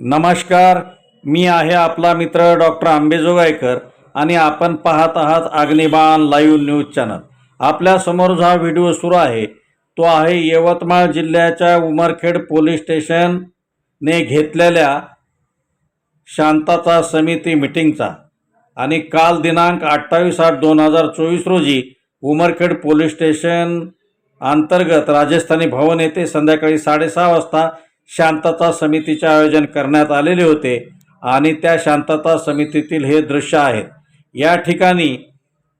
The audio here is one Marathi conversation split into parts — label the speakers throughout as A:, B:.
A: नमस्कार मी आहे आपला मित्र डॉक्टर आंबेजोगाईकर आणि आपण पाहत आहात अग्निबाण लाईव्ह न्यूज चॅनल. आपल्यासमोर जो हा व्हिडिओ सुरू आहे तो आहे यवतमाळ जिल्ह्याच्या उमरखेड पोलीस स्टेशनने घेतलेल्या शांतता समिती मिटिंगचा. आणि काल दिनांक अठ्ठावीस आठ दोन हजार चोवीस रोजी उमरखेड पोलीस स्टेशन अंतर्गत राजस्थानी भवन येथे संध्याकाळी साडेसहा वाजता शांतता समितीचे आयोजन करण्यात आलेले होते आणि त्या शांतता समितीतील हे दृश्य आहेत या ठिकाणी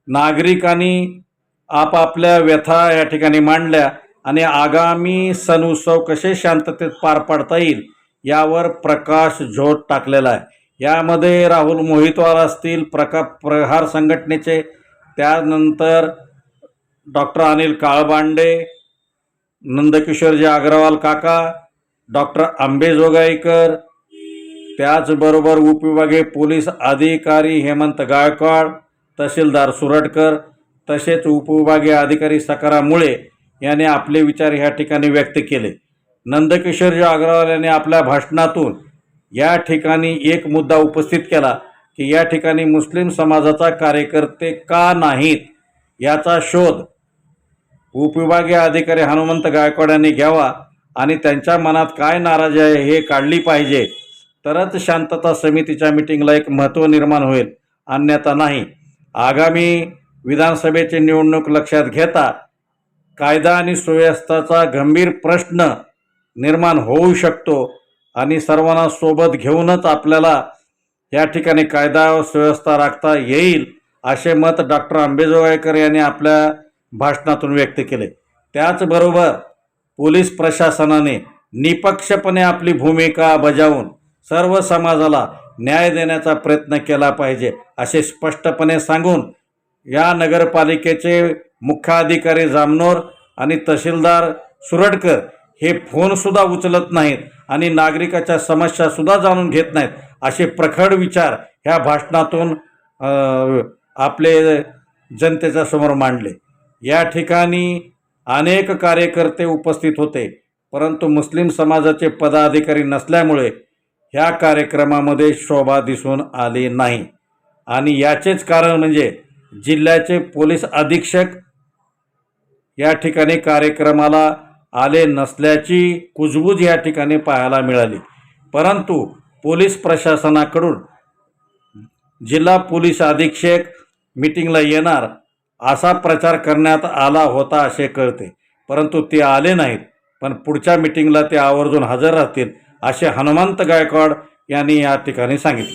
A: नागरिकांनी आपापल्या व्यथा या ठिकाणी मांडल्या आणि आगामी सण उत्सव कसे शांततेत पार पाडता येईल यावर प्रकाश झोत टाकलेला आहे. यामध्ये राहुल मोहितवार असतील प्रका प्रहार संघटनेचे त्यानंतर डॉक्टर अनिल काळबांडे नंदकिशोरजी अग्रवाल काका डॉक्टर आंबेजोगाईकर त्याचबरोबर उपविभागीय पोलीस अधिकारी हेमंत गायकवाड तहसीलदार सुरटकर तसेच उपविभागीय अधिकारी सकाराम मुळे यांनी आपले विचार ह्या ठिकाणी व्यक्त केले. नंदकिशोरजी अग्रवाल यांनी आपल्या भाषणातून या ठिकाणी एक मुद्दा उपस्थित केला की या ठिकाणी मुस्लिम समाजाचा कार्यकर्ते का नाहीत? याचा शोध उपविभागीय अधिकारी हनुमंत गायकवाड यांनी घ्यावा. आणि त्यांच्या मनात काय नाराजी आहे हे काढली पाहिजे. तरच शांतता समितीच्या मिटिंगला एक महत्त्व निर्माण होईल अन्यथा नाही. आगामी विधानसभेची निवडणूक लक्षात घेता कायदा आणि सुव्यवस्थेचा गंभीर प्रश्न निर्माण होऊ शकतो आणि सर्वांना सोबत घेऊनच आपल्याला या ठिकाणी कायदा व सुव्यवस्था राखता येईल असे मत डॉक्टर आंबेजोगाईकर यांनी आपल्या भाषणातून व्यक्त केले. त्याचबरोबर पोलीस प्रशासनाने निपक्षपणे आपली भूमिका बजावून सर्व समाजाला न्याय देण्याचा प्रयत्न केला पाहिजे असे स्पष्टपणे सांगून या नगरपालिकेचे मुख्याधिकारी जामनोर आणि तहसीलदार सुरडकर हे फोनसुद्धा उचलत नाहीत आणि नागरिकाच्या समस्यासुद्धा जाणून घेत नाहीत असे प्रखड विचार ह्या भाषणातून आपले जनतेच्या समोर मांडले. या ठिकाणी अनेक कार्यकर्ते उपस्थित होते परंतु मुस्लिम समाजाचे पदाधिकारी नसल्यामुळे ह्या कार्यक्रमामध्ये शोभा दिसून आली नाही. आणि याचेच कारण म्हणजे जिल्ह्याचे पोलीस अधीक्षक या ठिकाणी कार्यक्रमाला आले नसल्याची कुजबूज या ठिकाणी पाहायला मिळाली. परंतु पोलीस प्रशासनाकडून जिल्हा पोलीस अधीक्षक मिटिंगला येणार असा प्रचार करण्यात आला होता असे कळते. परंतु ते आले नाहीत. पण पुढच्या मिटिंगला ते आवर्जून हजर राहतील असे हनुमंत गायकवाड यांनी या ठिकाणी सांगितले.